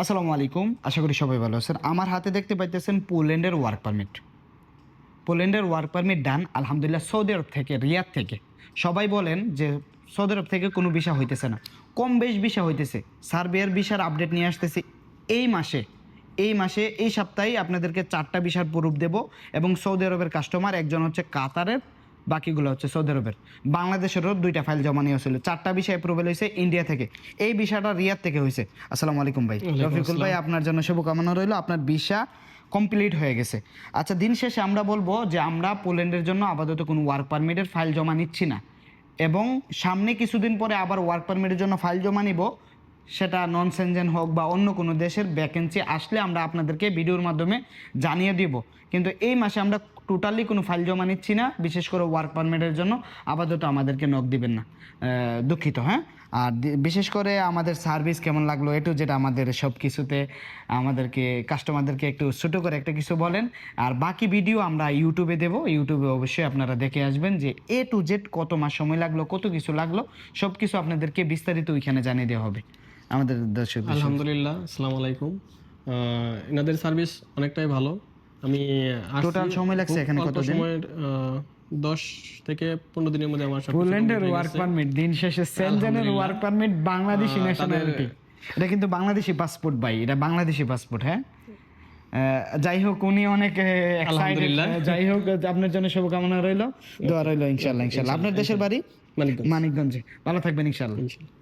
আসসালামু আলাইকুম, আশা করি সবাই ভালো আছেন। আমার হাতে দেখতে পাইতেছেন পোল্যান্ডের ওয়ার্ক পারমিট পোল্যান্ডের ওয়ার্ক পারমিট ডান আলহামদুলিল্লাহ, সৌদি আরব থেকে, রিয়াদ থেকে। সবাই বলেন যে সৌদি আরব থেকে কোনো ভিসা হইতেছে না। কম বেশ ভিসা হইতেছে। সার্বিয়ার ভিসার আপডেট নিয়ে আসতেছি। এই মাসে এই মাসে, এই সপ্তাহে আপনাদেরকে চারটা ভিসার প্রুফ দেব এবং সৌদি আরবের কাস্টমার একজন হচ্ছে কাতারের। বাকিগুলো হচ্ছে সৌদি আরবের। বাংলাদেশেরও দুইটা ফাইল জমা নিয়ে হয়েছিল চারটা বিষয় অ্যাপ্রুভেল হয়েছে ইন্ডিয়া থেকে। এই বিষয়টা রিয়াদ থেকে হয়েছে। আসসালামু আলাইকুম ভাই। রফিকুল ভাই আপনার জন্য শুভকামনা রইল। আপনার ভিসা কমপ্লিট হয়ে গেছে। আচ্ছা দিন শেষে আমরা বলব যে আমরা পোল্যান্ডের জন্য আপাতত কোনো ওয়ার্ক পারমিটের ফাইল জমা নিচ্ছি না। এবং সামনে কিছুদিন পরে আবার ওয়ার্ক পারমিটের জন্য ফাইল জমা নিব। সেটা নন সেনজেন হোক বা অন্য কোনো দেশের ভ্যাকেন্সি আসলে আমরা আপনাদেরকে ভিডিওর মাধ্যমে জানিয়ে দিব। কিন্তু এই মাসে আমরা টোটালি কোনো ফাইল জমা নিচ্ছি না, বিশেষ করে ওয়ার্ক পারমিটের জন্য। আপাতত আমাদেরকে নক দিবেন না। দুঃখিত হ্যাঁ? আর বিশেষ করে আমাদের সার্ভিস কেমন লাগল এটু যেটা আমাদের সব কিছুতে আমাদেরকে কাস্টমারদেরকে একটু ছোটো করে একটা কিছু বলেন। আর বাকি ভিডিও আমরা ইউটিউবে দেব। ইউটিউবে অবশ্যই আপনারা দেখে আসবেন যে এ টু জেড কত মাস সময় লাগল, কত কিছু লাগল। সব কিছু আপনাদেরকে বিস্তারিত ওইখানে জানিয়ে দেওয়া হবে। আমাদের দর্শক আলহামদুলিল্লাহ, আসসালামু আলাইকুম। এনাদের সার্ভিস অনেকটাই ভালো। আমি টোটাল সময় লাগছে এখানে কতদিন? সময়ের আহ, দশ থেকে পনেরো দিনের মধ্যে আমার সব পোল্যান্ডের ওয়ার্ক পারমিট দিন শেষে সেনজেনের ওয়ার্ক পারমিট বাংলাদেশি ন্যাশনালিটি এটা কিন্তু বাংলাদেশি পাসপোর্ট ভাই। এটা বাংলাদেশি পাসপোর্ট হ্যাঁ? আহ, যাই হোক উনি অনেক। যাই হোক আপনার জন্য শুভকামনা রইল। দোয়া রইল ইনশাল্লাহ ইনশাল্লাহ আপনার দেশের বাড়ি? মানিকগঞ্জ। মানিকগঞ্জে। ভালো থাকবেন ইনশাল্লাহ ইনশাল্লাহ।